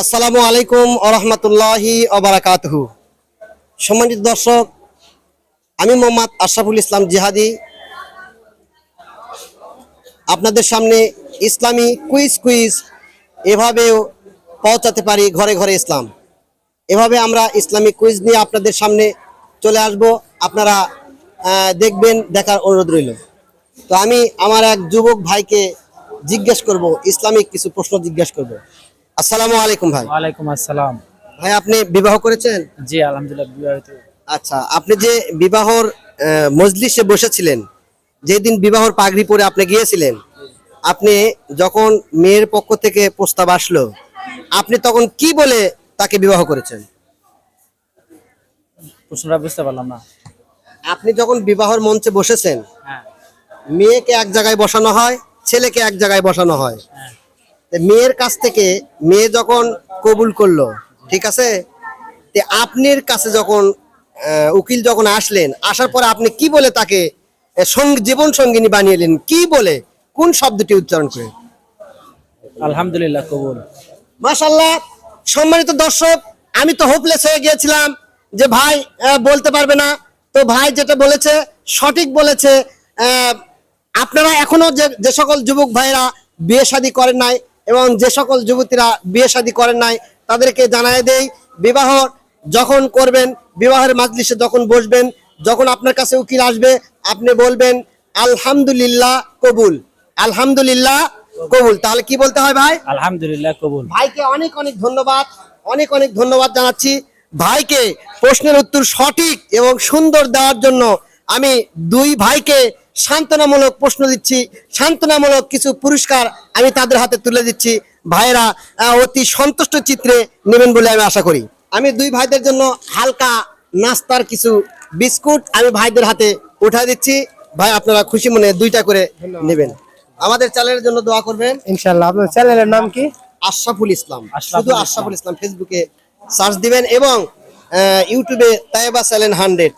আসসালামু আলাইকুম আরহামতুল্লাহি অবরাকাতহু সম্মানিত দর্শক, আমি মোহাম্মদ আশরাফুল ইসলাম জিহাদি। আপনাদের সামনে ইসলামী কুইজ কুইজ এভাবেও পৌঁছাতে পারি ঘরে ঘরে ইসলাম। এভাবে আমরা ইসলামিক কুইজ নিয়ে আপনাদের সামনে চলে আসব। আপনারা দেখবেন, দেখার অনুরোধ রইল। তো আমি আমার এক যুবক ভাইকে জিজ্ঞেস করব, ইসলামিক কিছু প্রশ্ন জিজ্ঞেস করব। আসসালামু আলাইকুম ভাই। ওয়ালাইকুম আসসালাম। ভাই আপনি বিবাহ করেছেন? জি আলহামদুলিল্লাহ বিবাহিত আচ্ছা আপনি যে বিবাহর মজলিসে বসেছিলেন যেদিন বিবাহর পাগড়ি পরে আপনি গিয়েছিলেন আপনি যখন মেয়ের পক্ষ থেকে প্রস্তাব আসলো আপনি তখন কি বলে তাকে বিবাহ করেছেন? প্রশ্নটা বুঝতে পারলাম না। আপনি যখন বিবাহর মঞ্চে বসেছেন হ্যাঁ। মেয়েকে এক জায়গায় বসানো হয় ছেলেকে এক জায়গায় বসানো হয়। হ্যাঁ। মেয়ের কাছ থেকে মেয়ে যখন কবুল করল ঠিক আছে? তে আপনার কাছে যখন উকিল যখন আসলেন আসার পরে আপনি কি বলে তাকে জীবন সঙ্গিনী বানিয়েলেন কি বলে? কোন শব্দটি উচ্চারণ করে? আলহামদুলিল্লাহ কবুল। মাশাল্লাহ সম্মানিত দর্শক আমি তো হোপলেস হয়ে গিয়েছিলাম যে ভাই বলতে পারবে না। তো ভাই যেটা বলেছে সঠিক বলেছে। আপনারা এখনও যে যে সকল যুবক ভাইরা বিয়ে শাদী করেন নাই এবং যে সকল যুবতীরা বিয়ে শাদী করেন নাই তাদেরকে জানায় দেই বিবাহ যখন করবেন বিবাহের মাজলিসে যখন বসবেন যখন আপনার কাছে উকিল আসবে আপনি বলবেন আলহামদুলিল্লাহ কবুল। আলহামদুলিল্লাহ কবুল। তাহলে কি বলতে হয় ভাই? আলহামদুলিল্লাহ কবুল। ভাইকে অনেক অনেক ধন্যবাদ অনেক অনেক ধন্যবাদ জানাচ্ছি। ভাইকে প্রশ্নের উত্তর সঠিক এবং সুন্দর দেওয়ার জন্য আমি দুই ভাইকে সান্ত্বনামূলক প্রশ্ন দিচ্ছি। সান্ত্বনামূলক কিছু পুরস্কার আমি তাদের হাতে তুলে দিচ্ছি। ভাইয়েরা অতি সন্তুষ্ট চিত্রে নেবেন বলে আমি আশা করি। আমি দুই ভাইদের জন্য হালকা নাস্তার কিছু বিস্কুট আমি ভাইদের হাতে উঠা দিচ্ছি। ভাই আপনারা খুশি মনে দুইটা করে নেবেন। আমাদের চ্যানেলের জন্য দোয়া করবেন। ইনশাল্লাহ আপনার চ্যানেলের নাম কি? আশরাফুল ইসলাম। শুধু ইসলাম। আশরাফুল ইসলাম ফেসবুকে সার্চ দিবেন এবং ইউটিউবে তাইবা চ্যানেল হান্ড্রেড।